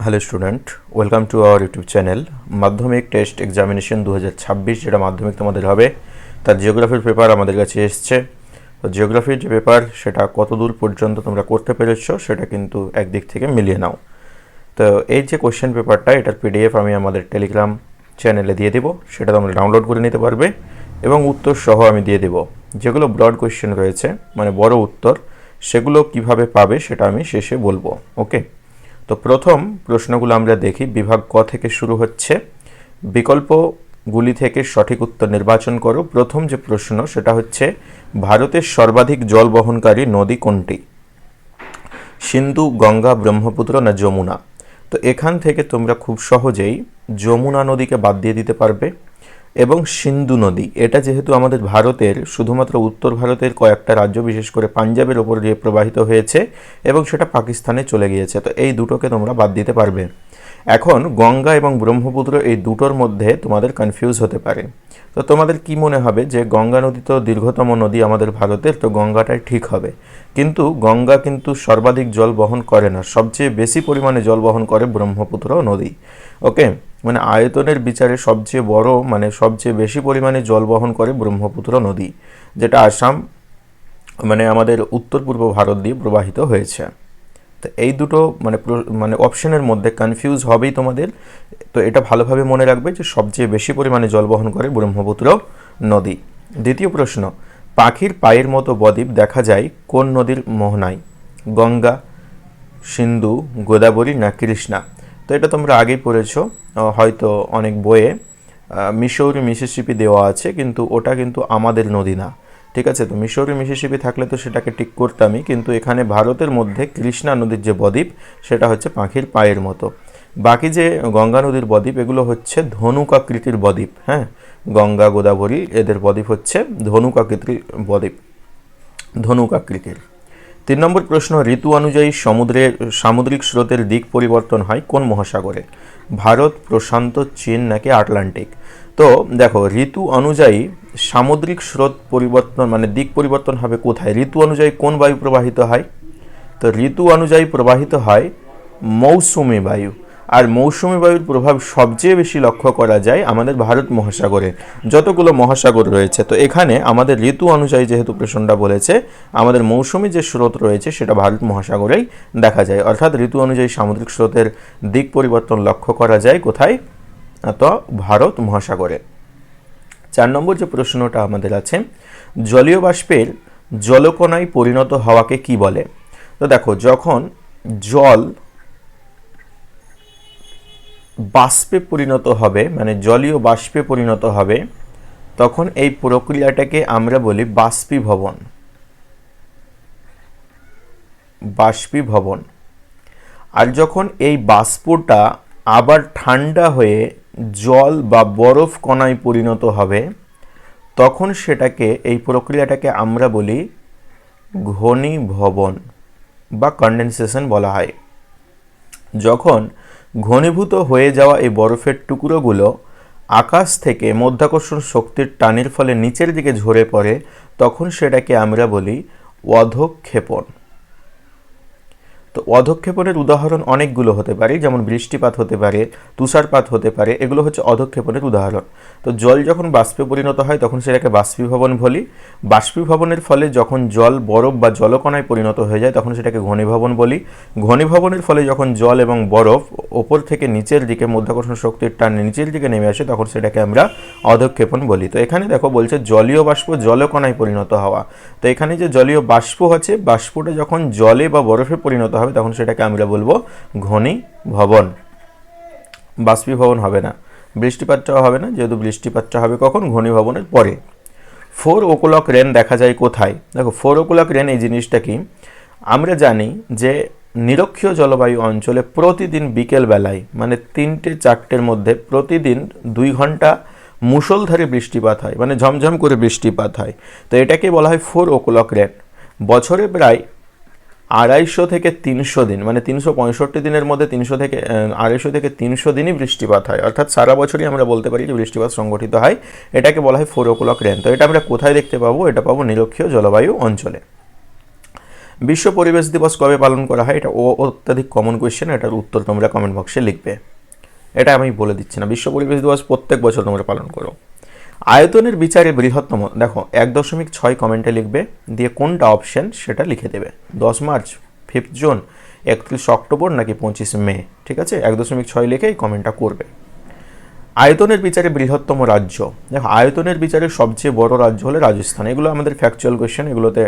Hello student, welcome to our YouTube channel. মাধ্যমিক test examination দু হাজার ছাব্বিশ, যেটা মাধ্যমিক তোমাদের হবে, তার জিওগ্রাফির পেপার আমাদের কাছে এসছে। তো জিওগ্রাফির যে পেপার, সেটা কত দূর পর্যন্ত তোমরা করতে পেরেছ, সেটা কিন্তু একদিক থেকে মিলিয়ে নাও। তো এই যে কোশ্চেন পেপারটা এটার পিডিএফ আমি আমাদের টেলিগ্রাম চ্যানেলে দিয়ে দেবো, সেটা তোমরা ডাউনলোড করে নিতে পারবে, এবং উত্তর সহ আমি দিয়ে দেবো। যেগুলো ব্রড কোশ্চেন রয়েছে মানে বড় উত্তর, সেগুলো কীভাবে পাবে, সেটা আমি শেষে বলব ওকে তো প্রথম প্রশ্নগুলো আমরা দেখি, বিভাগ ক থেকে শুরু হচ্ছে। বিকল্পগুলি থেকে সঠিক উত্তর নির্বাচন করো। প্রথম যে প্রশ্ন, সেটা হচ্ছে, ভারতের সর্বাধিক জল বহনকারী নদী কোনটি? সিন্ধু, গঙ্গা, ব্রহ্মপুত্র না যমুনা? তো এখান থেকে তোমরা খুব সহজেই যমুনা নদীকে বাদ দিয়ে দিতে পারবে। এবং সিন্ধু নদী। এটা যেহেতু আমাদের ভারতের, শুধুমাত্র উত্তর ভারতের কয়েকটা রাজ্য, বিশেষ করে পাঞ্জাবের ওপর দিয়ে প্রবাহিত হয়েছে এবং সেটা পাকিস্তানে চলে গিয়েছে। তো এই দুটোকে তোমরা বাদ দিতে পারবে। এখন গঙ্গা এবং ব্রহ্মপুত্র এই দুটোর মধ্যে তোমাদের কনফিউজ হতে পারে। তো তোমাদের কি মনে হবে যে গঙ্গা নদী তো দীর্ঘতম নদী আমাদের ভারতের, তো গঙ্গাটাই ঠিক হবে। কিন্তু গঙ্গা কিন্তু সর্বাধিক জল বহন করে না। সবচেয়ে বেশি পরিমাণে জল বহন করে ব্রহ্মপুত্র নদী। ওকে? মানে আয়তনের বিচারে সবচেয়ে বড় মানে সবচেয়ে বেশি পরিমাণে জল বহন করে ব্রহ্মপুত্র নদী, যেটা আসাম মানে আমাদের উত্তর পূর্ব ভারত দিয়ে প্রবাহিত হয়েছে। তো এই দুটো মানে মানে অপশনের মধ্যে কনফিউজ হবেই তোমাদের। তো এটা ভালোভাবে মনে রাখবে যে সবচেয়ে বেশি পরিমাণে জল বহন করে ব্রহ্মপুত্র নদী। দ্বিতীয় প্রশ্ন পাখির পায়ের মতো বদ্বীপ দেখা যায় কোন নদীর মোহনায়? গঙ্গা সিন্ধু গোদাবরী না কৃষ্ণা? তো এটা তোমরা আগেই পড়েছ হয়তো অনেক বইয়ে। আহ, মিসৌরি মিসিসিপি দেওয়া আছে কিন্তু ওটা কিন্তু আমাদের নদী না। ঠিক আছে তো মিশৌরি মিসিসিপি থাকলে তো সেটাকে ঠিক করতামই কিন্তু এখানে ভারতের মধ্যে কৃষ্ণা নদীর যে বদ্বীপ সেটা হচ্ছে পাখির পায়ের মতো। বাকি যে গঙ্গা নদীর বদ্বীপ এগুলো হচ্ছে ধনুক আকৃতির বদ্বীপ হ্যাঁ? গঙ্গা গোদাবরী, এদের বদ্বীপ হচ্ছে ধনুক আকৃতির বদ্বীপ ধনুক আকৃতির তিন নম্বর প্রশ্ন, ঋতু অনুযায়ী সমুদ্রের, সামুদ্রিক স্রোতের দিক পরিবর্তন হয় কোন মহাসাগরে? ভারত, প্রশান্ত, চীন নাকি আটলান্টিক? তো দেখো, ঋতু অনুযায়ী সামুদ্রিক স্রোত পরিবর্তন মানে দিক পরিবর্তন হবে কোথায়? ঋতু অনুযায়ী কোন বায়ু প্রবাহিত হয়? তো ঋতু অনুযায়ী প্রবাহিত হয় মৌসুমি বায়ু। আর মৌসুমি বায়ুর প্রভাব সবচেয়ে বেশি লক্ষ্য করা যায় আমাদের ভারত মহাসাগরে। যতগুলো মহাসাগর রয়েছে, তো এখানে আমাদের ঋতু অনুযায়ী যেহেতু প্রশ্নটা বলেছে, আমাদের মৌসুমি যে স্রোত রয়েছে সেটা ভারত মহাসাগরেই দেখা যায়। অর্থাৎ ঋতু অনুযায়ী সামুদ্রিক স্রোতের দিক পরিবর্তন লক্ষ্য করা যায় কোথায়? তো ভারত মহাসাগরে। চার নম্বর যে প্রশ্নটা আমাদের আছে, জলীয় বাষ্পের জলকণায় পরিণত হওয়াকে কি বলে? তো দেখো, যখন জল বাষ্পে পরিণত হবে মানে জলীয় বাষ্পে পরিণত হবে, তখন এই প্রক্রিয়াটাকে আমরা বলি বাষ্পীভবন। বাষ্পীভবন। আর যখন এই বাষ্পটা আবার ঠান্ডা হয়ে জল বা বরফ কণায় পরিণত হবে, তখন সেটাকে, এই প্রক্রিয়াটাকে আমরা বলি ঘনীভবন বা কন্ডেনসেশন বলা হয়। যখন ঘনীভূত হয়ে যাওয়া এই বরফের টুকরোগুলো আকাশ থেকে মধ্যাকর্ষণ শক্তির টানের ফলে নিচের দিকে ঝরে পড়ে, তখন সেটাকে আমরা বলি অধক্ষেপণ। তো অধক্ষেপণের উদাহরণ অনেকগুলো হতে পারে, যেমন বৃষ্টিপাত হতে পারে, তুষারপাত হতে পারে, এগুলো হচ্ছে অধক্ষেপণের উদাহরণ। তো জল যখন বাষ্পে পরিণত হয়, তখন সেটাকে বাষ্পীভবন বলি। বাষ্পীভবনের ফলে যখন জল বরফ বা জলকণায় পরিণত হয়ে যায়, তখন সেটাকে ঘনীভবন বলি। ঘনীভবনের ফলে যখন জল এবং বরফ ওপর থেকে নিচের দিকে মধ্যাকর্ষণ শক্তির টান নিচের দিকে নেমে আসে, তখন সেটাকে আমরা অধক্ষেপণ বলি। তো এখানে দেখো বলছে জলীয় বাষ্প জলকণায় পরিণত হওয়া। তো এখানে যে জলীয় বাষ্প আছে, বাষ্পটা যখন জলে বা বরফে পরিণত হবে, তখন সেটাকে আমরা বলব ঘনী ঘনীভবন বাষ্পীভবন হবে না। বৃষ্টিপাতটাও হবে না, যেহেতু বৃষ্টিপাতটা হবে কখন? ঘনীভবনের পরে। ফোর ওকলক রেন দেখা যায় কোথায়? দেখো ফোর ওকলক রেন এই জিনিসটা কি? আমরা জানি যে নিরক্ষীয় জলবায়ু অঞ্চলে প্রতিদিন বিকেল বেলায় মানে তিনটে চারটের মধ্যে প্রতিদিন দুই ঘণ্টা মুষলধারে বৃষ্টিপাত হয় মানে ঝমঝম করে বৃষ্টিপাত হয়। তো এটাকে বলা হয় ফোর ওকলক রেন বছরে প্রায় আড়াইশো থেকে তিনশো দিন মানে তিনশো পঁয়ষট্টি দিনের মধ্যে তিনশো থেকে আড়াইশো থেকে তিনশো দিনই বৃষ্টিপাত হয়। অর্থাৎ সারা বছরই আমরা বলতে পারি যে বৃষ্টিপাত সংগঠিত হয়। এটাকে বলা হয় ফোর ওকলক রেন। তো এটা আমরা কোথায় দেখতে পাবো? এটা পাবো নিরক্ষীয় জলবায়ু অঞ্চলে। বিশ্ব পরিবেশ দিবস কবে পালন করা হয়? এটা ও অত্যাধিক কমন কোয়েশ্চেন এটার উত্তর তোমরা কমেন্ট বক্সে লিখবে। এটা আমি বলে দিচ্ছি না। বিশ্ব পরিবেশ দিবস প্রত্যেক বছর তোমরা পালন করো। আয়তনের বিচারে বৃহত্তম, দেখো, এক দশমিক ছয় কমেন্টে লিখবে, দিয়ে কোনটা অপশন সেটা লিখে দেবে। দশ মার্চ ফিফথ জুন, একত্রিশ অক্টোবর নাকি পঁচিশ মে, ঠিক আছে? এক দশমিক ছয় লিখে এই কমেন্টটা করবে। আয়তনের বিচারে বৃহত্তম রাজ্য, দেখো, আয়তনের বিচারে সবচেয়ে বড় রাজ্য হলো রাজস্থান। এগুলো আমাদের ফ্যাকচুয়াল কোয়েশ্চেন এগুলোতে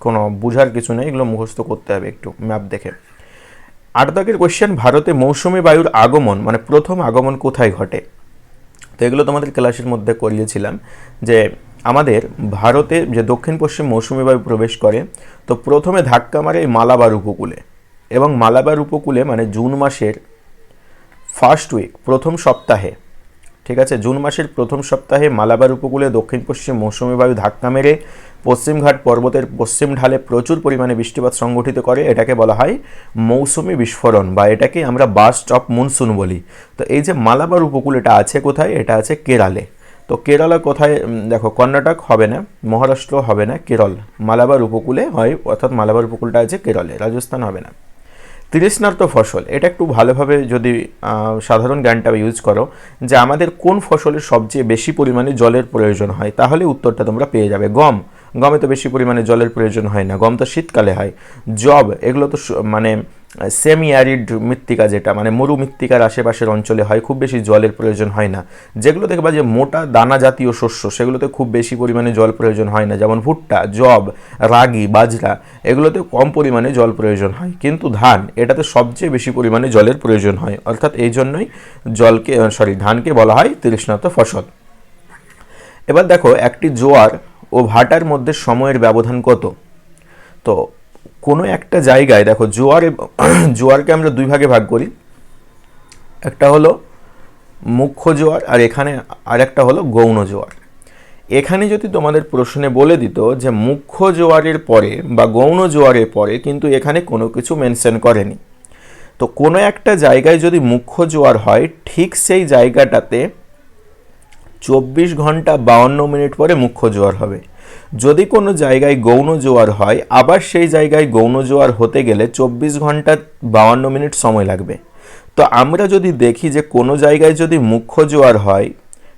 কোনো বোঝার কিছু নেই, এগুলো মুখস্থ করতে হবে একটু ম্যাপ দেখে। আট দাগের কোয়েশ্চেন ভারতে মৌসুমি বায়ুর আগমন মানে প্রথম আগমন কোথায় ঘটে? তো এগুলো তোমাদের ক্লাসের মধ্যে করিয়েছিলাম যে আমাদের ভারতে যে দক্ষিণ পশ্চিম মৌসুমি বায়ু প্রবেশ করে, তো প্রথমে ধাক্কা মারে এই মালাবার উপকূলে এবং মালাবার উপকূলে মানে জুন মাসের ফার্স্ট উইক প্রথম সপ্তাহে, ঠিক আছে? জুন মাসের প্রথম সপ্তাহে মালাবার উপকূলে দক্ষিণ পশ্চিম মৌসুমি বায়ু ধাক্কা মেরে পশ্চিমঘাট পর্বতের পশ্চিম ঢালে প্রচুর পরিমাণে বৃষ্টিপাত সংগঠিত করে, এটাকে বলা হয় মৌসুমি বিস্ফোরণ বা এটাকে আমরা বাস্ট অফ মনসুন বলি। তো এই যে মালাবার উপকূল, এটা আছে কোথায়? এটা আছে কেরালে। তো কেরালা কোথায়? দেখো, কর্ণাটক হবে না, মহারাষ্ট্র হবে না, কেরল। মালাবার উপকূলে হয়, অর্থাৎ মালাবার উপকূলটা আছে কেরলে, রাজস্থান হবে না। তৃষ্ণার্ত ফসল। এটা একটু ভালোভাবে যদি সাধারণ জ্ঞানটা ইউজ করো যে আমাদের কোন ফসলের সবচেয়ে বেশি পরিমাণে জলের প্রয়োজন হয়, তাহলে উত্তরটা তোমরা পেয়ে যাবে। গম, গমে তো বেশি পরিমাণে জলের প্রয়োজন হয় না, গম তো শীতকালে হয়। জব এগুলো তো মানে সেমি অ্যারিড মৃত্তিকা যেটা মানে মরু মৃত্তিকার আশেপাশের অঞ্চলে হয়, খুব বেশি জলের প্রয়োজন হয় না। যেগুলো দেখবা যে মোটা দানা জাতীয় শস্য, সেগুলোতে খুব বেশি পরিমাণে জল প্রয়োজন হয় না। যেমন ভুট্টা জব রাগি, বাজরা এগুলোতে কম পরিমাণে জল প্রয়োজন হয়। কিন্তু ধান, এটাতে সবচেয়ে বেশি পরিমাণে জলের প্রয়োজন হয়। অর্থাৎ এই জন্যই জলকে সরি ধানকে বলা হয় তৃষ্ণাত ফসল। এবার দেখো, একটি জোয়ার ও ভাটার মধ্যে সময়ের ব্যবধান কত? তো কোনো একটা জায়গায়, দেখো জোয়ার জোয়ারকে আমরা দুই ভাগে ভাগ করি। একটা হলো মুখ্য জোয়ার আর এখানে আর একটা হলো গৌণ জোয়ার। এখানে যদি তোমাদের প্রশ্নে বলে দিত যে মুখ্য জোয়ারের পরে বা গৌণ জোয়ারের পরে কিন্তু এখানে কোনো কিছু মেনশন করেনি। তো কোনো একটা জায়গায় যদি মুখ্য জোয়ার হয়, ঠিক সেই জায়গাটাতে চব্বিশ ঘণ্টা বাউন্ন মিনিট পরে মুখ্য জোয়ার হবে। যদি কোনো জায়গায় গৌণ জোয়ার হয়, আবার সেই জায়গায় গৌণ জোয়ার হতে গেলে চব্বিশ ঘণ্টা বাউন্ন মিনিট সময় লাগবে। তো আমরা যদি দেখি যে কোনো জায়গায় যদি মুখ্য জোয়ার হয়,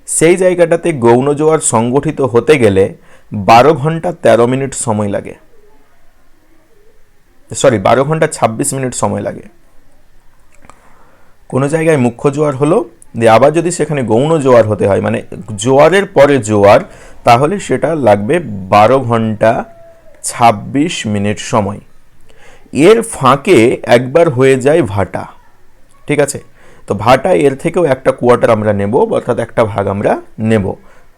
সেই জায়গাটাতে গৌণ জোয়ার সংগঠিত হতে গেলে বারো ঘণ্টা তেরো মিনিট সময় লাগে। সরি, বারো ঘণ্টা ছাব্বিশ মিনিট সময় লাগে। কোনো জায়গায় মুখ্য জোয়ার হলো, দিয়ে আবার যদি সেখানে গৌণ জোয়ার হতে হয় মানে জোয়ারের পরে জোয়ার তাহলে সেটা লাগবে বারো ঘণ্টা ছাব্বিশ মিনিট সময়। এর ফাঁকে একবার হয়ে যায় ভাটা, ঠিক আছে? তো ভাটা এর থেকেও একটা কোয়ার্টার আমরা নেব, অর্থাৎ একটা ভাগ আমরা নেব,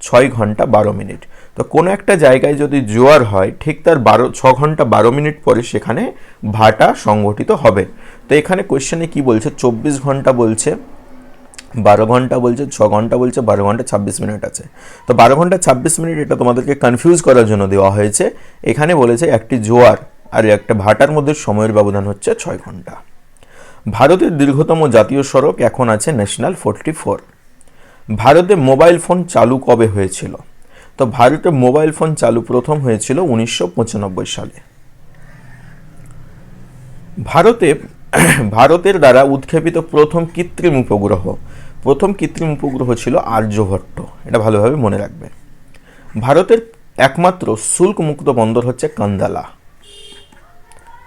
ছয় ঘণ্টা বারো মিনিট। তো কোনো একটা জায়গায় যদি জোয়ার হয়, ঠিক তার বারো, ছ ঘণ্টা বারো মিনিট পরে সেখানে ভাটা সংগঠিত হবে। তো এখানে কোয়েশ্চেনে কি বলছে? চব্বিশ ঘণ্টা বলছে। বারো ঘণ্টা বলছে, ছ ঘণ্টা বলছে, বারো ঘণ্টা ছাব্বিশ মিনিট আছে। তো বারো ঘণ্টা ছাব্বিশ মিনিট এটা তোমাদেরকে কনফিউজ করার জন্য দেওয়া হয়েছে। এখানে বলেছে একটি জোয়ার আর একটা ভাটার মধ্যে সময়ের ব্যবধান হচ্ছে ছয় ঘণ্টা। ভারতের দীর্ঘতম জাতীয় সড়ক এখন আছে ন্যাশনাল ফোর্টি ফোর ভারতে মোবাইল ফোন চালু কবে হয়েছিল? তো ভারতে মোবাইল ফোন চালু প্রথম হয়েছিল উনিশশো পঁচানব্বই সালে। ভারতে ভারতের দ্বারা উৎক্ষেপিত প্রথম কৃত্রিম উপগ্রহ। প্রথম কৃত্রিম উপগ্রহ ছিল আর্যভট্ট। এটা ভালোভাবে মনে রাখবে। ভারতের একমাত্র শুল্ক মুক্ত বন্দর হচ্ছে কান্দালা।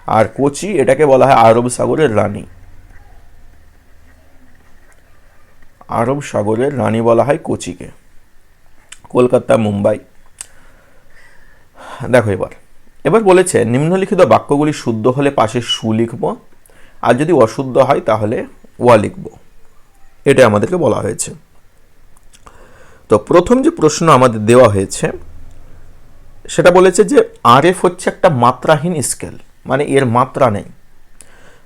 আর কোচি এটাকে বলা হয় আরব সাগরের রানী। আরব সাগরের রানী বলা হয় কোচিকে। কলকাতা, মুম্বাই। দেখো এবার। এবার বলেছে, নিম্নলিখিত বাক্যগুলি শুদ্ধ হলে পাশে সু লিখব। আর যদি অশুদ্ধ হয়, তাহলে ওয়া লিখব। এটা আমাদেরকে বলা হয়েছে। তো প্রথম যে প্রশ্ন আমাদের দেওয়া হয়েছে, সেটা বলেছে যে আরএফ হচ্ছে একটা মাত্রাহীন স্কেল মানে এর মাত্রা নেই।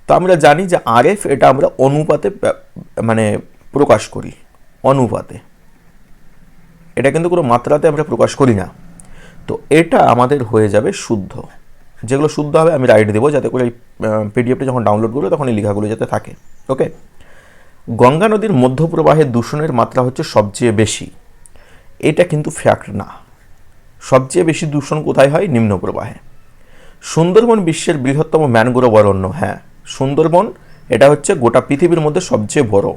তো আমরা জানি যে আরএফ এটা আমরা অনুপাতে মানে প্রকাশ করি, অনুপাতে। এটা কিন্তু কোনো মাত্রাতে আমরা প্রকাশ করি না। তো এটা আমাদের হয়ে যাবে শুদ্ধ। যেগুলো শুদ্ধ হবে আমি রাইট দেবো। যাতে করে এই পিডিএফটা যখন ডাউনলোড করব তখন এই লেখাগুলো যাতে থাকে। ওকে গঙ্গা নদীর মধ্যপ্রবাহে দূষণের মাত্রা হচ্ছে সবচেয়ে বেশি। এটা কিন্তু ফ্যাক্ট না। সবচেয়ে বেশি দূষণ কোথায় হয়? নিম্ন প্রবাহে সুন্দরবন বিশ্বের বৃহত্তম ম্যানগ্রোভ অরণ্য হ্যাঁ। সুন্দরবন, এটা হচ্ছে গোটা পৃথিবীর মধ্যে সবচেয়ে বড়।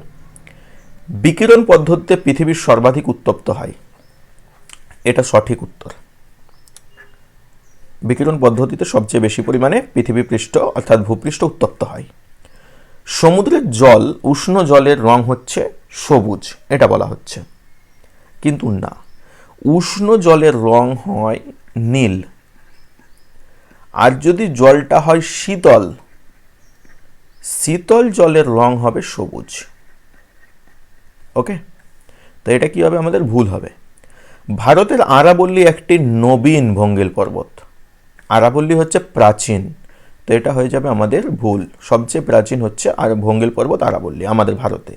বিকিরণ পদ্ধতিতে পৃথিবীর সর্বাধিক উত্তপ্ত হয়। এটা সঠিক উত্তর। বিকিরণ পদ্ধতিতে সবচেয়ে বেশি পরিমাণে পৃথিবী পৃষ্ঠ অর্থাৎ ভূপৃষ্ঠ উত্তপ্ত হয়। সমুদ্রের জল, উষ্ণ জলের রং হচ্ছে সবুজ, এটা বলা হচ্ছে। কিন্তু না, উষ্ণ জলের রং হয় নীল। আর যদি জলটা হয় শীতল শীতল জলের রং হবে সবুজ। ওকে? তো এটা কি হবে? আমাদের ভুল হবে। ভারতের আরাবল্লী একটি নবীন ভঙ্গিল পর্বত। আরাবল্লী হচ্ছে প্রাচীন। তো এটা হয়ে যাবে আমাদের ভুল। সবচেয়ে প্রাচীন হচ্ছে আর ভঙ্গিল পর্বত আরাবল্লী, আমাদের ভারতে।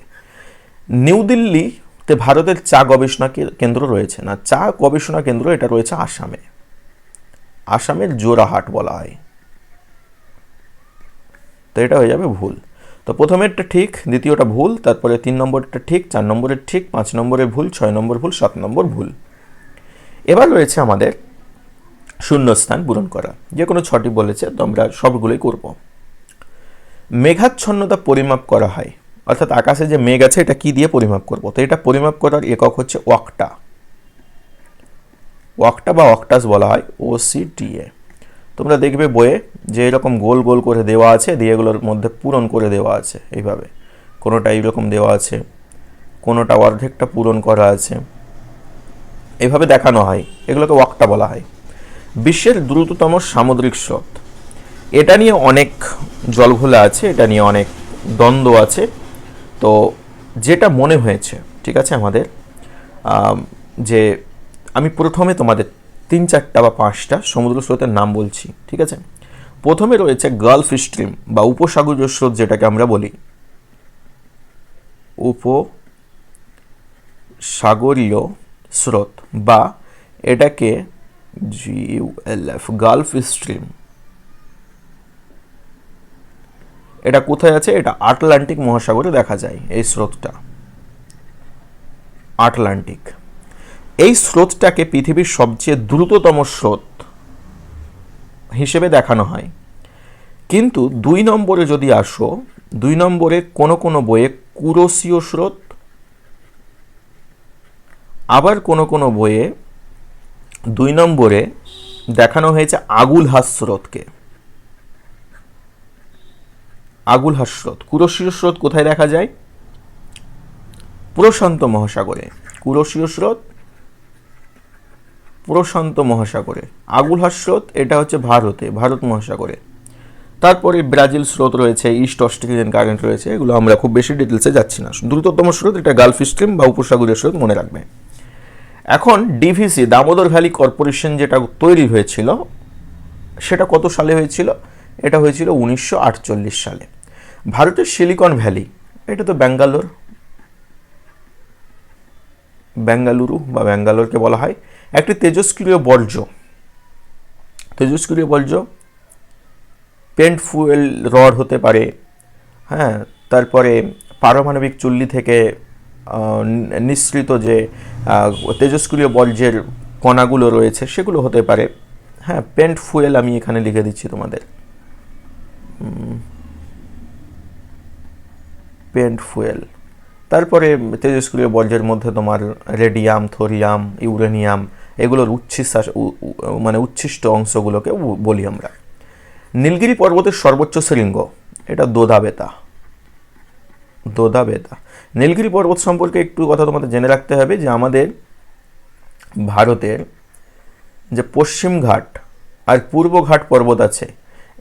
নিউ দিল্লিতে ভারতের চা গবেষণা কেন্দ্র রয়েছে না, চা গবেষণা কেন্দ্র এটা রয়েছে আসামে। আসামের জোড়াহাট বলা হয়। তো এটা হয়ে যাবে ভুল। তো প্রথমেরটা ঠিক, দ্বিতীয়টা ভুল, তারপরে তিন নম্বরটা ঠিক, চার নম্বরের ঠিক, পাঁচ নম্বরের ভুল, ছয় নম্বর ভুল, সাত নম্বর ভুল। এবার রয়েছে আমাদের শূন্যস্থান পূরণ করা। যে কোনো ছটি বলেছে তো আমরা সবগুলোই করব। মেঘাচ্ছন্নতা পরিমাপ করা হয়। অর্থাৎ আকাশে যে মেঘ আছে, এটা কি দিয়ে পরিমাপ করব? তো এটা পরিমাপ করার একক হচ্ছে ওয়াক্টা। ওয়াক্টা বা অক্টাস বলা হয় ও সি টি এ তোমরা দেখবে বইয়ে যে এরকম গোল গোল করে দেওয়া আছে, দিয়ে এগুলোর মধ্যে পূরণ করে দেওয়া আছে এইভাবে। কোনোটা এইরকম দেওয়া আছে, কোনোটা অর্ধেকটা পূরণ করা আছে। এইভাবে দেখানো হয়। এগুলোকে ওয়াক্টা বলা হয়। বিশ্বের দ্রুততম সামুদ্রিক স্রোত। এটা নিয়ে অনেক জলঘোলা আছে, এটা নিয়ে অনেক দ্বন্দ্ব আছে। তো যেটা মনে হয়েছে, ঠিক আছে আমাদের যে আমি প্রথমে তোমাদের তিন চারটা বা পাঁচটা সমুদ্র স্রোতের নাম বলছি, ঠিক আছে? প্রথমে রয়েছে গালফ স্ট্রিম বা উপসাগরীয় স্রোত যেটাকে আমরা বলি। উপসাগরীয় স্রোত বা এটাকে জিউএলএফ গালফ স্ট্রিম এটা কোথায় আছে? এটা আটলান্টিক মহাসাগরে দেখা যায়, এই স্রোতটা। আটলান্টিক এই স্রোতটাকে পৃথিবীর সবচেয়ে দ্রুততম স্রোত হিসেবে দেখানো হয়। কিন্তু দুই নম্বরে যদি আসো, দুই নম্বরে কোনো কোনো বইয়ে কুরসীয় স্রোত, আবার কোনো কোনো বইয়ে দুই নম্বরে দেখানো হয়েছে আগুল হাস স্রোতকে আগুল হাস স্রোত কুরসীয় স্রোত কোথায় দেখা যায়? প্রশান্ত মহাসাগরে। কুরসীয় স্রোত, প্রশান্ত মহাসাগরে। আগুল হাস স্রোত এটা হচ্ছে ভারতে, ভারত মহাসাগরে। তারপরে ব্রাজিল স্রোত রয়েছে, ইস্ট অস্ট্রেলিয়ান কারেন্ট রয়েছে, এগুলো আমরা খুব বেশি ডিটেলসে যাচ্ছি না। দ্রুততম স্রোত, এটা গালফ স্ট্রিম বা উপসাগরীয় স্রোত মনে রাখবে। এখন ডিভিসি দামোদর ভ্যালি কর্পোরেশন যেটা তৈরি হয়েছিল, সেটা কত সালে হয়েছিল? এটা হয়েছিল উনিশশো আটচল্লিশ সালে। ভারতের সিলিকন ভ্যালি, এটা তো ব্যাঙ্গালোর। ব্যাঙ্গালুরু বা ব্যাঙ্গালোরকে বলা হয়। একটি তেজস্ক্রিয় বর্জ্য। তেজস্ক্রিয় বর্জ্য, পেন্ট ফুয়েল রড হতে পারে হ্যাঁ তারপরে পারমাণবিক চুল্লি থেকে নিঃসৃত যে তেজস্ক্রিয় বর্জ্যের কণাগুলো রয়েছে, সেগুলো হতে পারে। হ্যাঁ পেন্ট ফুয়েল আমি এখানে লিখে দিচ্ছি তোমাদের। Spent fuel. তারপরে তেজস্ক্রিয় বর্জ্যের মধ্যে তোমার রেডিয়াম, থোরিয়াম, ইউরেনিয়াম, এগুলোর উচ্ছিষ্টা উ- উ- মানে উচ্ছিষ্ট অংশগুলোকে বলি আমরা। নীলগিরি পর্বতের সর্বোচ্চ শৃঙ্গ, এটা দোদা দোদা বেতা নীলগিরি পর্বত সম্পর্কে একটু কথা তোমাদের জেনে রাখতে হবে যে আমাদের ভারতের যে পশ্চিম ঘাট আর পূর্ব ঘাট পর্বত আছে,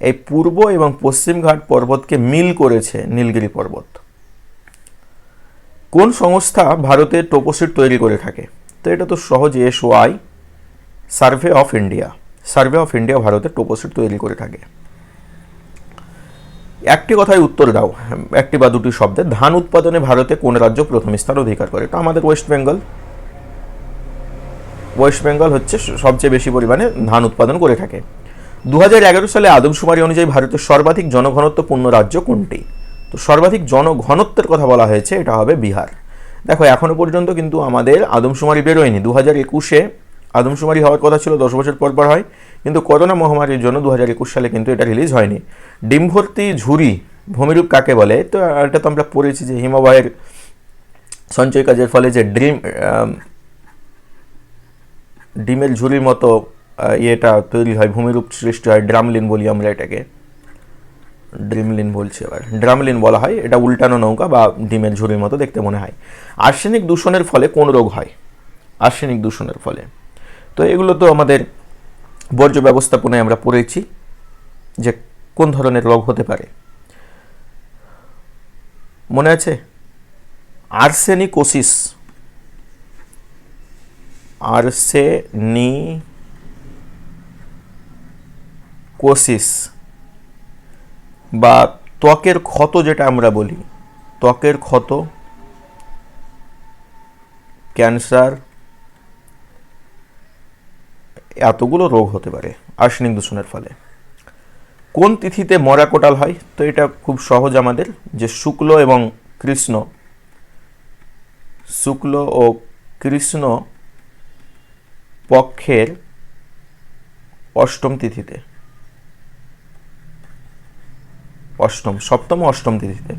এই পূর্ব এবং পশ্চিম ঘাট পর্বতকে মিল করেছে নীলগিরি পর্বত। কোন সংস্থা ভারতের টোপোসিট তৈরি করে থাকে? তো এটা তো সহজ S Y survey of India. Survey of India ভারতের টোপোসিট তৈরি করে থাকে। একটি কথায় উত্তর দাও, একটি বা দুটি শব্দে, ধান উৎপাদনে ভারতে কোন রাজ্য প্রথম স্থান অধিকার করে? এটা আমাদের ওয়েস্ট বেঙ্গল ওয়েস্ট বেঙ্গল হচ্ছে সবচেয়ে বেশি পরিমাণে ধান উৎপাদন করে থাকে। দু হাজার এগারো সালে আদমশুমারি অনুযায়ী ভারতের সর্বাধিক জনঘনত্বপূর্ণ রাজ্য কোনটি? তো সর্বাধিক জনঘনত্বের কথা বলা হয়েছে, এটা হবে বিহার। দেখো, এখনও পর্যন্ত কিন্তু আমাদের আদমশুমারি বেরোয়নি। দু হাজার একুশে আদমশুমারি হওয়ার কথা ছিল, দশ বছর পর পর হয়। কিন্তু করোনা মহামারীর জন্য দু হাজার একুশ সালে কিন্তু এটা রিলিজ হয়নি। ডিম ভর্তি ঝুরি ভূমিরূপ কাকে বলে? তো এটা তো আমরা পড়েছি যে হিমবাহের সঞ্চয় কাজের ফলে যে ড্রিম ডিমের ঝুড়ির মতো ইয়েটা তৈরি হয়, ভূমিরূপ সৃষ্টি হয়, ড্রামলিন বলি আমরা এটাকে। ড্রিমলিন বলছি এবার ড্রামলিন বলা হয়, এটা উল্টানো নৌকা বা ডিমের ঝুড়ির মতো দেখতে মনে হয়। আর্সেনিক দূষণের ফলে কোন রোগ হয়? আর্সেনিক দূষণের ফলে। তো এগুলো তো আমাদের বর্জ্য ব্যবস্থাপনায় আমরা পড়েছি যে কোন ধরনের রোগ হতে পারে। মনে আছে? আর্সেনিকোসিস। আর্সেনিকোসিস বা ত্বকের ক্ষত যেটা আমরা বলি, ত্বকের ক্ষত, ক্যান্সার এতগুলো রোগ হতে পারে আর্সেনিক দূষণের ফলে। কোন তিথিতে মরা কোটাল হয়? তো এটা খুব সহজ আমাদের যে শুক্ল এবং কৃষ্ণ, শুক্ল ও কৃষ্ণ পক্ষের অষ্টম তিথিতে। অষ্টম, সপ্তম অষ্টম তিথিতে।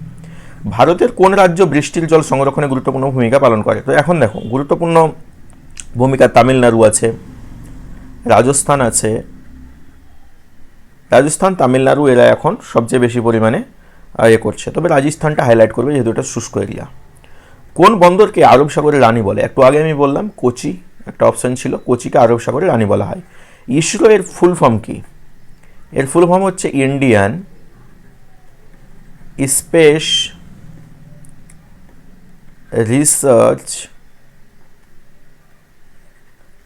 ভারতের কোন রাজ্য বৃষ্টির জল সংরক্ষণে গুরুত্বপূর্ণ ভূমিকা পালন করে? তো এখন দেখো, গুরুত্বপূর্ণ ভূমিকা তামিলনাড়ু আছে রাজস্থান আছে। রাজস্থান, তামিলনাড়ু এরা এখন সবচেয়ে বেশি পরিমাণে ইয়ে করছে। তবে রাজস্থানটা হাইলাইট করবে যেহেতু এটা শুষ্ক এরিয়া কোন বন্দরকে আরব সাগরের রানী বলে? একটু আগে আমি বললাম, কোচি, একটা অপশন ছিল, কোচিকে আরব সাগরের রানী বলা হয়। ইসরো এর ফুল ফর্ম কি? এর ফুল ফর্ম হচ্ছে Indian space research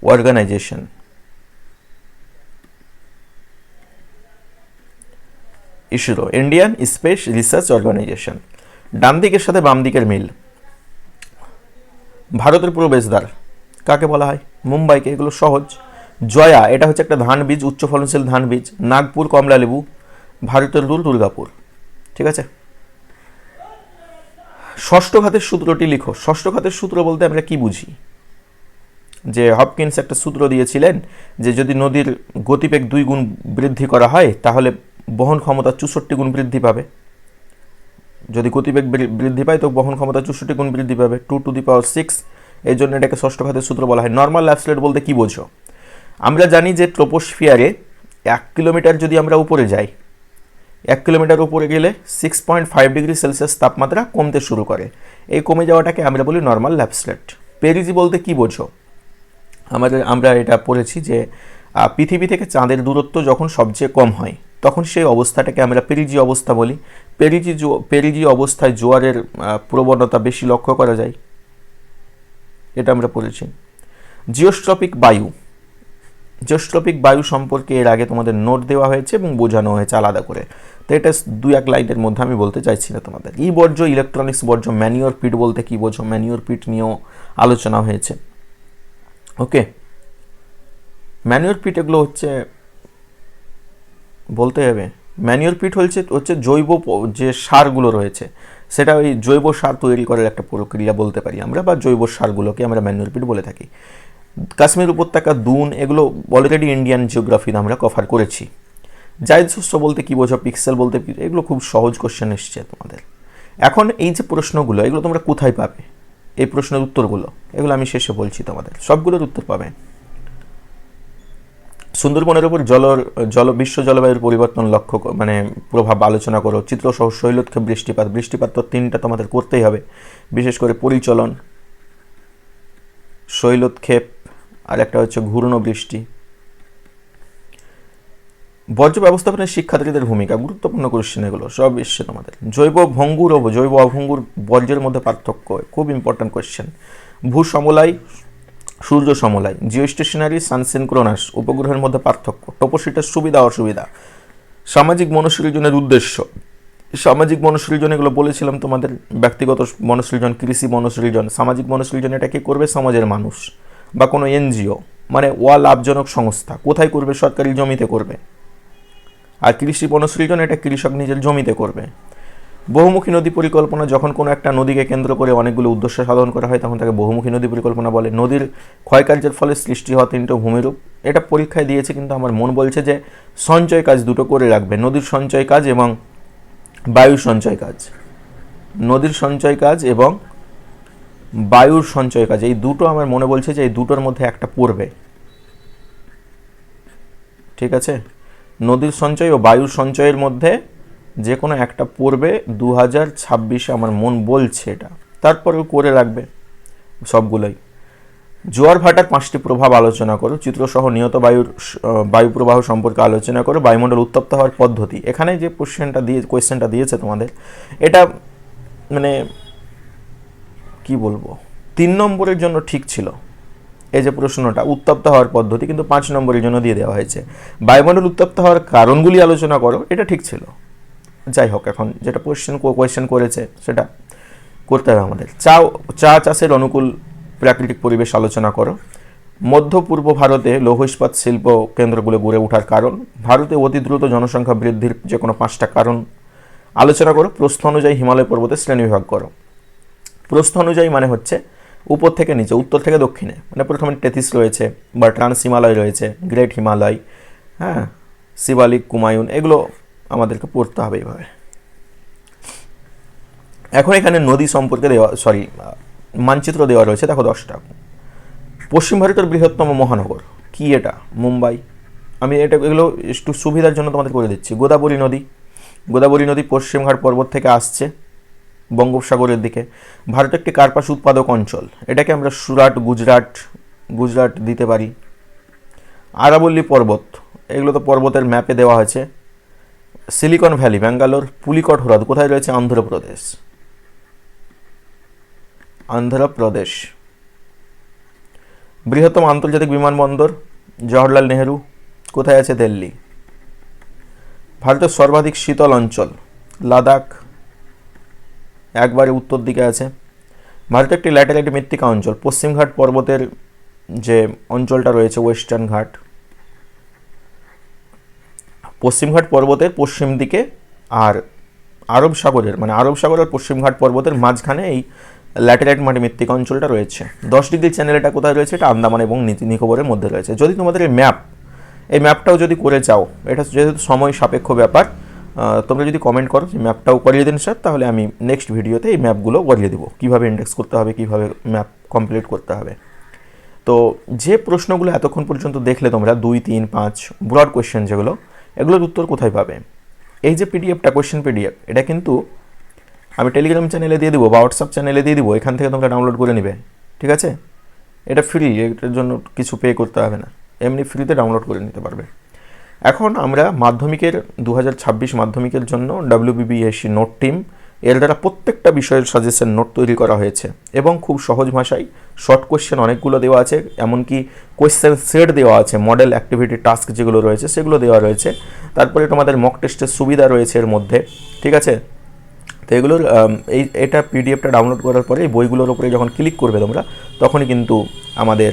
organisation ISRO Indian space research organisation ডান দিকের সাথে বাম দিকের মিল। ভারতের প্রবেশদ্বার কাকে বলা হয়? মুম্বাইকে, এগুলো সহজ। জয়া, এটা হচ্ছে একটা ধান বীজ, উচ্চ ফলনশীল ধান বীজ। নাগপুর, কমলালেবু। ভারতের রুল দুর্গাপুর। ঠিক আছে? ষষ্ঠ ঘাতের সূত্রটি লিখো। ষষ্ঠ ঘাতের সূত্র বলতে আমরা কি বুঝি? যে হপকিন্স একটা সূত্র দিয়েছিলেন যে যদি নদীর গতিবেগ দুই গুণ বৃদ্ধি করা হয়, তাহলে বহন ক্ষমতা চৌষট্টি গুণ বৃদ্ধি পাবে। যদি গতিবেগ বৃদ্ধি পায়, তো বহন ক্ষমতা চৌষট্টি গুণ বৃদ্ধি পাবে, two to the power six. এই জন্য এটাকে ষষ্ঠ ঘাতের সূত্র বলা হয়। নর্মাল অ্যাপসলেট বলতে কি বোঝো? আমরা জানি যে ট্রোপোস্ফিয়ারে এক কিলোমিটার যদি আমরা উপরে যাই, এক কিলোমিটার উপরে গেলে six point five degree Celsius তাপমাত্রা কমতে শুরু করে। এই কমে যাওয়াটাকে আমরা বলি নর্মাল ল্যাপসলেট পেরিজি বলতে কি বোঝো? আমাদের আমরা এটা পড়েছি যে পৃথিবী থেকে চাঁদের দূরত্ব যখন সবচেয়ে কম হয় তখন সেই অবস্থাটাকে আমরা পেরিজি অবস্থা বলি। পেরিজি পেরিজি অবস্থায় জোয়ারের প্রবণতা বেশি লক্ষ্য করা যায়। এটা আমরা পড়েছি। জিওস্ট্রপিক বায়ু। জিওস্ট্রপিক বায়ু সম্পর্কে এর আগে তোমাদের নোট দেওয়া হয়েছে এবং বোঝানো হয়েছে আলাদা করে। তো এটা দু এক লাইনের মধ্যে আমি বলতে চাইছি না তোমাদের। ই বর্জ্য, ইলেকট্রনিক্স বর্জ্য, ম্যানিওর পিট বলতে কি বোঝো? ম্যানিওর পিট নিয়েও আলোচনা হয়েছে। ওকে। ম্যানিওর পিট এগুলো হচ্ছে বলতে হবে ম্যানিওর পিট হচ্ছে হচ্ছে জৈব যে সারগুলো রয়েছে, সেটা ওই জৈব সার তৈরি করার একটা প্রক্রিয়া বলতে পারি আমরা, বা জৈব সারগুলোকে আমরা ম্যানিওর পিট বলে থাকি। কাশ্মীর উপত্যকা, দুন, এগুলো অলরেডি ইন্ডিয়ান জিওগ্রাফিতে আমরা কভার করেছি। জায়দ শস্য বলতে কী বোঝো পিক্সেল বলতে এগুলো খুব সহজ কোশ্চেন এসছে তোমাদের। এখন এই যে প্রশ্নগুলো, এগুলো তোমরা কোথায় পাবে? এই প্রশ্নের উত্তরগুলো, এগুলো আমি শেষে বলছি তোমাদের, সবগুলোর উত্তর পাবে। সুন্দরবনের উপর জলর, জল, বিশ্ব জলবায়ুর পরিবর্তন লক্ষ্য মানে প্রভাব আলোচনা করো। চিত্র সহ শৈলক্ষেপ বৃষ্টিপাত। বৃষ্টিপাত তো তিনটা তোমাদের করতেই হবে। বিশেষ করে পরিচলন শৈলোৎক্ষেপ আর একটা হচ্ছে ঘূর্ণ বৃষ্টি। বর্জ্য ব্যবস্থাপনের শিক্ষার্থীদের ভূমিকা, গুরুত্বপূর্ণ কোশ্চেন এগুলো, সব এসছে তোমাদের। জৈব ভঙ্গুর ও জৈব অভঙ্গুর বর্জ্যের মধ্যে পার্থক্য, খুব ইম্পর্ট্যান্ট কোশ্চেন ভূ সমলায় সূর্য সমলায় জিও স্টেশনারি সানসিনক্রোনাস উপগ্রহের মধ্যে পার্থক্য, টোপোসিটের সুবিধা, অসুবিধা। সামাজিক মনুসৃজনের উদ্দেশ্য। সামাজিক মনুসৃজন, এগুলো বলেছিলাম তোমাদের, ব্যক্তিগত মনুসৃজন, কৃষি মনুসৃজন। সামাজিক মনুসৃজন, এটা কি করবে? সমাজের মানুষ বা কোনো এনজিও মানে ওয়া লাভজনক সংস্থা। কোথায় করবে? সরকারি জমিতে করবে। আর কৃষি বনসৃজন এটা কৃষক নিজের জমিতে করবে। বহুমুখী নদী পরিকল্পনা যখন কোনো একটা নদীকে কেন্দ্র করে অনেকগুলো উদ্দেশ্য সাধন করা হয়, তখন তাকে বহুমুখী নদী পরিকল্পনা বলে। নদীর ক্ষয়কার্যের ফলে সৃষ্টি হওয়া তিনটে ভূমিরূপ। এটা পরীক্ষায় দিয়েছে, কিন্তু আমার মন বলছে যে সঞ্চয় কাজ দুটো করে রাখবে, নদীর সঞ্চয় কাজ এবং বায়ু সঞ্চয় কাজ। নদীর সঞ্চয় কাজ এবং বায়ুর সঞ্চয় কাজ, এই দুটো আমার মনে বলছে যে এই দুটোর মধ্যে একটা পড়বে। ঠিক আছে? নদীর সঞ্চয় ও বায়ুর সঞ্চয়ের মধ্যে যে কোনো একটা পড়বে দু হাজার ছাব্বিশে আমার মন বলছে এটা। তারপরেও করে রাখবে সবগুলোই। জোয়ার ভাটার পাঁচটি প্রভাব আলোচনা করো চিত্রসহ নিয়ত বায়ুর স- আহ, বায়ু প্রবাহ সম্পর্কে আলোচনা করো বায়ুমণ্ডল উত্তপ্ত হওয়ার পদ্ধতি। এখানে যে কোশ্চেনটা দিয়ে কোয়েশ্চেনটা দিয়েছে তোমাদের এটা মানে কি বলব? তিন নম্বরের জন্য ঠিক ছিল। এই যে প্রশ্নটা উত্তপ্ত হওয়ার পদ্ধতি কিন্তু পাঁচ নম্বরের জন্য দিয়ে দেওয়া হয়েছে। বায়ুমণ্ডল উত্তপ্ত হওয়ার কারণগুলি আলোচনা করো এটা ঠিক ছিল। যাই হোক এখন যেটা কোয়েশ্চেন কোয়েশ্চেন করেছে, সেটা করতে হবে আমাদের। চা চা চাষের অনুকূল প্রাকৃতিক পরিবেশ আলোচনা করো। মধ্য পূর্ব ভারতে লৌহ ইস্পাত শিল্প কেন্দ্রগুলো গড়ে ওঠার কারণ, ভারতে অতি দ্রুত জনসংখ্যা বৃদ্ধির যে কোনো পাঁচটা কারণ আলোচনা করো। প্রস্থ অনুযায়ী হিমালয় পর্বতের শ্রেণীবিভাগ করো। প্রস্থ অনুযায়ী মানে হচ্ছে উপর থেকে নিচে, উত্তর থেকে দক্ষিণে। মানে প্রথমে টেথিস রয়েছে বা ট্রান্স হিমালয় রয়েছে, গ্রেট হিমালয় হ্যাঁ শিবালিক কুমায়ুন এগুলো আমাদেরকে পড়তে হবে এইভাবে এখন এখানে নদী সম্পর্কে দেওয়া সরি মানচিত্র দেওয়া রয়েছে। দেখো দশটা পশ্চিম ভারতের বৃহত্তম মহানগর, কি এটা? মুম্বাই। আমি এটা, এগুলো একটু সুবিধার জন্য তোমাদের করে দিচ্ছি। গোদাবরী নদী গোদাবরী নদী পশ্চিমঘাট পর্বত থেকে আসছে বঙ্গোপসাগরের দিকে। ভারত একটি কার্পাস উৎপাদক অঞ্চল। এটাকে আমরা সুরাট, গুজরাট গুজরাট দিতে পারি। আরাবল্লী পর্বত, এগুলো তো পর্বতের ম্যাপে দেওয়া হয়েছে। সিলিকন ভ্যালি, ব্যাঙ্গালোর, পুলিকট, হ্রদ, কোথায় রয়েছে? অন্ধ্রপ্রদেশ। অন্ধ্রপ্রদেশ। বৃহত্তম আন্তর্জাতিক বিমানবন্দর, জওহরলাল নেহেরু, কোথায় আছে? দিল্লি। ভারতের সর্বাধিক শীতল অঞ্চল, লাদাখ। একবারে উত্তর দিকে আছে। ভারতের একটি ল্যাটেলাইট মৃত্তিকা অঞ্চল, পশ্চিমঘাট পর্বতের যে অঞ্চলটা রয়েছে, ওয়েস্টার্ন ঘাট। পশ্চিমঘাট পর্বতের পশ্চিম দিকে আর আরব সাগরের মানে আরব সাগর আর পশ্চিমঘাট পর্বতের মাঝখানে এই ল্যাটেলাইট মাটি মৃত্তিকা অঞ্চলটা রয়েছে। দশ ডিগ্রি চ্যানেল এটা কোথায় রয়েছে? এটা আন্দামান এবং নিকোবরের মধ্যে রয়েছে। যদি তোমাদের এই ম্যাপ, এই ম্যাপটাও যদি করে যাও এটা যেহেতু সময় সাপেক্ষ ব্যাপার তোমরা যদি কমেন্ট করো যে ম্যাপটাও করিয়ে দিন স্যার, তাহলে আমি নেক্সট ভিডিওতে এই ম্যাপগুলো করিয়ে দেবো। কীভাবে ইন্ডেক্স করতে হবে, কীভাবে ম্যাপ কমপ্লিট করতে হবে। তো যে প্রশ্নগুলো এতক্ষণ পর্যন্ত দেখলে তোমরা, দুই, তিন, পাঁচ ব্রড কোয়েশ্চেন যেগুলো এগুলোর উত্তর কোথায় পাবে? এই যে পিডিএফটা কোয়েশ্চেন পিডিএফ এটা কিন্তু আমি টেলিগ্রাম চ্যানেলে দিয়ে দিব বা হোয়াটসঅ্যাপ চ্যানেলে দিয়ে দিব, এখান থেকে তোমরা ডাউনলোড করে নেবে, ঠিক আছে? এটা ফ্রি এটার জন্য কিছু পে করতে হবে না, এমনি ফ্রিতে ডাউনলোড করে নিতে পারবে। এখন আমরা মাধ্যমিকের দু হাজার ছাব্বিশ মাধ্যমিকের জন্য ডাব্লিউবিবিএসসি নোট টিম এর দ্বারা প্রত্যেকটা বিষয়ের সাজেশন নোট তৈরি করা হয়েছে এবং খুব সহজ ভাষায় শর্ট কোশ্চেন অনেকগুলো দেওয়া আছে, এমনকি কোয়েশ্চেন সেট দেওয়া আছে মডেল অ্যাক্টিভিটি টাস্ক যেগুলো রয়েছে সেগুলো দেওয়া রয়েছে। তারপরে তোমাদের মক টেস্টের সুবিধা রয়েছে এর মধ্যে, ঠিক আছে? তো এগুলোর এই, এটা পিডিএফটা ডাউনলোড করার পরে এই বইগুলোর উপরে যখন ক্লিক করবে তোমরা, তখনই কিন্তু আমাদের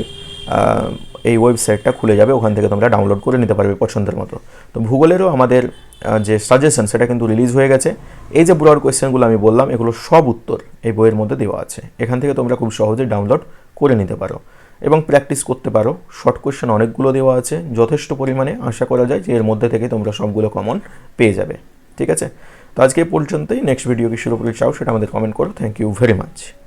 এই ওয়েবসাইটটা খুলে যাবে, ওখান থেকে তোমরা ডাউনলোড করে নিতে পারবে পছন্দের মতো। তো ভূগোলেরও আমাদের যে সাজেশন সেটা কিন্তু রিলিজ হয়ে গেছে। এই যে ব্রড কোয়েশ্চেনগুলো আমি বললাম, এগুলো সব উত্তর এই বইয়ের মধ্যে দেওয়া আছে। এখান থেকে তোমরা খুব সহজে ডাউনলোড করে নিতে পারো এবং প্র্যাকটিস করতে পারো। শর্ট কোয়েশ্চেন অনেকগুলো দেওয়া আছে, যথেষ্ট পরিমাণে আশা করা যায় যে এর মধ্যে থেকে তোমরা সবগুলো কমন পেয়ে যাবে। ঠিক আছে? তো আজকে পর্যন্তই। নেক্সট ভিডিও কি শুরু করতে চাও, সেটা আমাদের কমেন্ট করো। Thank you very much